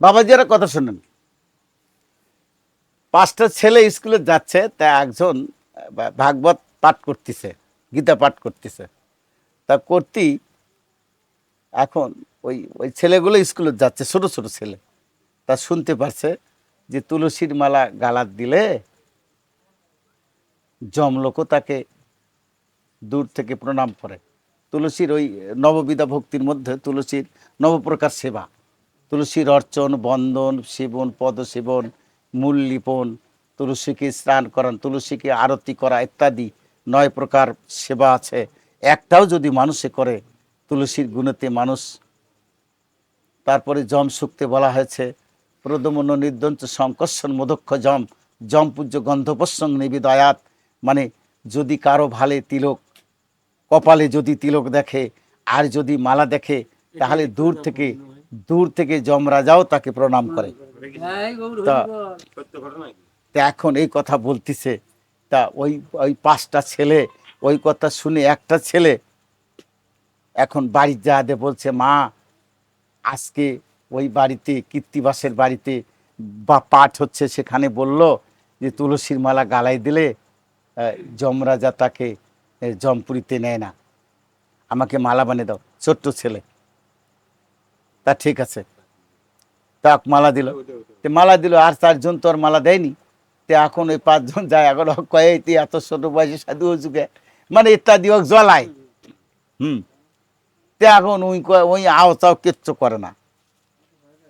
বাবাজিরা কথা শুনেন। পাঁচটা ছেলে স্কুলে যাচ্ছে, তা একজন ভাগবত পাঠ করতেছে, গীতা পাঠ করতেছে। তা করতেই এখন ওই ওই ছেলেগুলো স্কুলে যাচ্ছে, ছোট ছোট ছেলে। তা শুনতে পারছে যে তুলসীর মালা গালাত দিলে জমলোকও তাকে দূর থেকে প্রণাম করে। তুলসীর ওই নববিধা ভক্তির মধ্যে তুলসীর নবপ্রকার সেবা। তুলসীর অর্চন বন্দন সেবন পদ সেবন মূল লিপন তুলসীকে স্নান করান তুলসীকে আরতি করা ইত্যাদি নয় প্রকার সেবা আছে। একটাও যদি মানুষে করে তুলসীর গুণেতে মানুষ তারপরে জম সুক্তে বলা হয়েছে প্রদমন নির্দন্ত সংকর্ষণ মোদক্ষ জম জম পূজ্য গন্ধপ্রসঙ্গ নিবিদয়াত মানে যদি কারও ভালে তিলক কপালে যদি তিলক দেখে আর যদি মালা দেখে তাহলে দূর থেকে দূর থেকে যমরাজাও তাকে প্রণাম করে। তা তা এখন এই কথা বলতিছে তা ওই ওই পাঁচটা ছেলে ওই কথা শুনে একটা ছেলে এখন বাড়ির যাতে বলছে মা আজকে ওই বাড়িতে কীর্তিবাসের বাড়িতে বা পাঠ হচ্ছে। সেখানে বলল যে তুলসীর মালা গালায় দিলে যমরাজা তাকে জমপুরিতে নেয় না। আমাকে মালা বানিয়ে দাও। ছোট্ট ছেলে। তা ঠিক আছে। তা মালা দিল। তে মালা দিল আর চারজন তো আর মালা দেয়নি। তে এখন ওই পাঁচজন যায় এখন কয়ে তুই এত ছোট বয়সে সাধু যুগে মানে ইত্যাদি হোক জ্বলায়। হুম। তে এখন ওই ওই আও চাও কিচ্ছু করে না।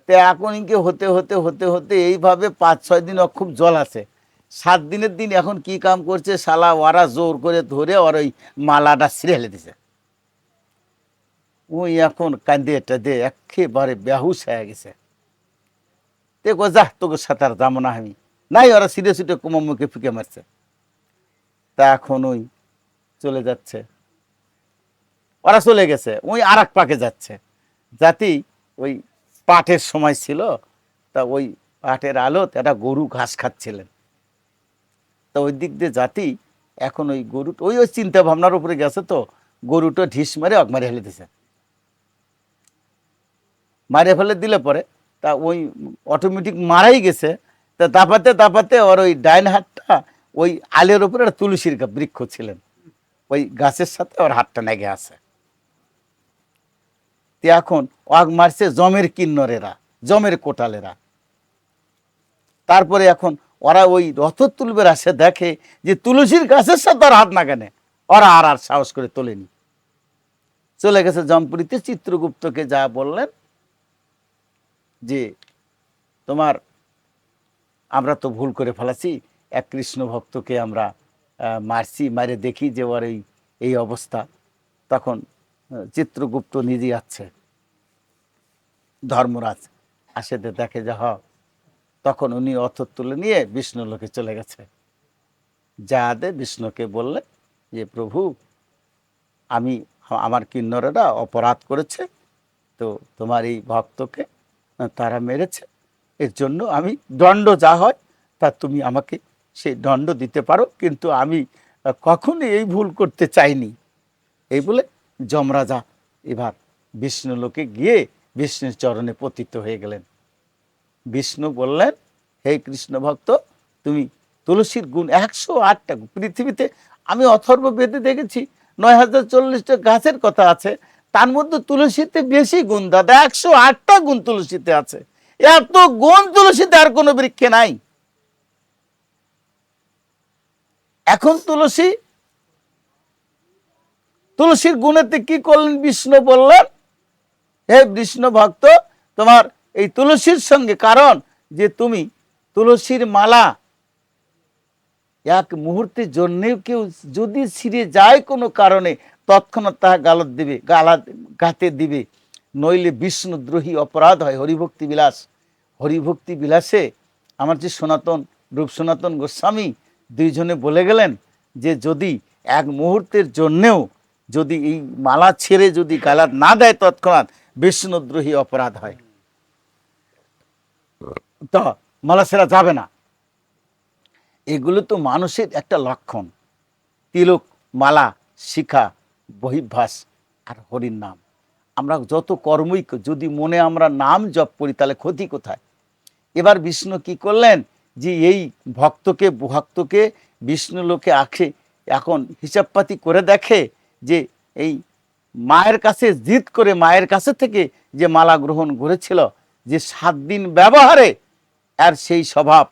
তে এখন ইনকে হতে হতে হতে হতে এইভাবে পাঁচ ছয় দিন খুব জল আছে। সাত দিনের দিন এখন কি কাম করছে শালা ওরা জোর করে ধরে ওর ওই মালাটা ছিঁড়ে হেলে দিছে। ওই এখন কান্দে এটা দে একেবারে বেহুশ হয়ে গেছে। দেখো, যা, তোকে সাঁতার যাব না আমি। নাই, ওরা সিটে সিটে কুমো মুখে ফুকে মারছে। তা এখন ওই চলে যাচ্ছে। ওরা চলে গেছে, ওই আর পাকে যাচ্ছে। যাতেই ওই পাটের সময় ছিল, তা ওই পাটের আলোতে একটা গরু ঘাস খাচ্ছিলেন। তা ওই দিক দিয়ে জাতি এখন ওই গরু ওই ওই চিন্তা ভাবনার উপরে গেছে তো, গরুটা ঢিস মারে অক মারে ফেলে দিছে। মারে ফেলে দিলে পরে, তা ওই অটোমেটিক মারাই গেছে। তা দাপাতে দাপাতে ওর ওই ডাইন হাতটা ওই আলের উপরে একটা তুলসীর বৃক্ষ ছিলেন। ওই গাছের সাথে ওর হাতটা নেগে তে এখন ওয়াগ মারছে জমের কিন্নরেরা, জমের কোটালেরা। তারপরে এখন ওরা ওই রথ তুলবে আসে দেখে যে তুলসীর গাছের সাথে আর হাত না কেনে। ওরা আর আর সাহস করে তোলেনি। চলে গেছে জমপুরীতে, চিত্রগুপ্তকে যা বললেন যে তোমার, আমরা তো ভুল করে ফেলাছি। এক কৃষ্ণ ভক্তকে আমরা মারছি, মারে দেখি যে ওর এই এই অবস্থা। তখন চিত্রগুপ্ত নিজে আছে। ধর্মরাজ আসে দেখে যে, হ, তখন উনি অর্থ তুলে নিয়ে বিষ্ণু লোকে চলে গেছে। যাদে বিষ্ণুকে বললে যে, প্রভু, আমি, আমার কিন্নরেরা অপরাধ করেছে, তো তোমার এই ভক্তকে তারা মেরেছে। এর জন্য আমি দণ্ড যা হয়, তা তুমি আমাকে সেই দণ্ড দিতে পারো। কিন্তু আমি কখনই এই ভুল করতে চাইনি। এই বলে যমরাজা এবার বিষ্ণু লোকে গিয়ে বিষ্ণুর চরণে পতিত হয়ে গেলেন। বিষ্ণু বললেন, হে কৃষ্ণ ভক্ত, তুমি তুলসীর গুণ একশো আটটা, পৃথিবীতে আমি অথর্ব বেদে দেখেছি, নয় হাজার চল্লিশটা গাছের কথা আছে। তার মধ্যে তুলসীতে বেশি গুণ, দাদা একশো আটটা গুণ তুলসীতে আছে। এত গুণ তুলসীতে আর কোনো বৃক্ষে নাই। এখন তুলসী, তুলসীর গুণেতে কি করলেন বিষ্ণু বললেন, হে বিষ্ণু ভক্ত, তোমার এই তুলসীর সঙ্গে, কারণ যে তুমি তুলসীর মালা এক মুহূর্তের জন্যেও কেউ যদি ছিঁড়ে যায় কোনো কারণে তৎক্ষণাৎ তাহা গালত দিবে, গালা, গাতে দিবে। নইলে বিষ্ণুদ্রোহী অপরাধ হয়, হরিভক্তি বিলাস। হরিভক্তি বিলাসে আমার যে সনাতন রূপ সনাতন গোস্বামী দুইজনে বলে গেলেন যে, যদি এক মুহূর্তের জন্যেও যদি এই মালা ছেড়ে যদি গালাত না দেয় তৎক্ষণাৎ বিষ্ণুদ্রোহী অপরাধ হয়। তো মালা ছেড়া যাবে না। এগুলো তো মানুষের একটা লক্ষণ। তিলক মালা শিখা বহির্ভাস আর হরির নাম। আমরা যত কর্মই যদি মনে আমরা নাম জপ করি, তাহলে ক্ষতি কোথায়? এবার বিষ্ণু কি করলেন? যে এই ভক্তকে ভক্তকে বিষ্ণু লোকে আখে, এখন হিসাবপাতি করে দেখে যে এই মায়ের কাছে জিদ করে মায়ের কাছে থেকে যে মালা গ্রহণ করেছিল, যে সাত দিন ব্যবহারে, আর সেই স্বভাব,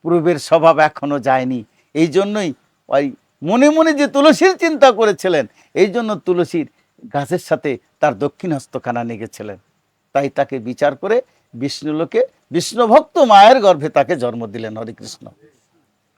পূর্বের স্বভাব এখনও যায়নি। এই জন্যই ওই মনে মনে যে তুলসীর চিন্তা করেছিলেন, এই জন্য তুলসীর গাছের সাথে তার দক্ষিণ হস্তখানা নেগেছিলেন। তাই তাকে বিচার করে বিষ্ণুলোকে, বিষ্ণুভক্ত মায়ের গর্ভে তাকে জন্ম দিলেন হরে কৃষ্ণ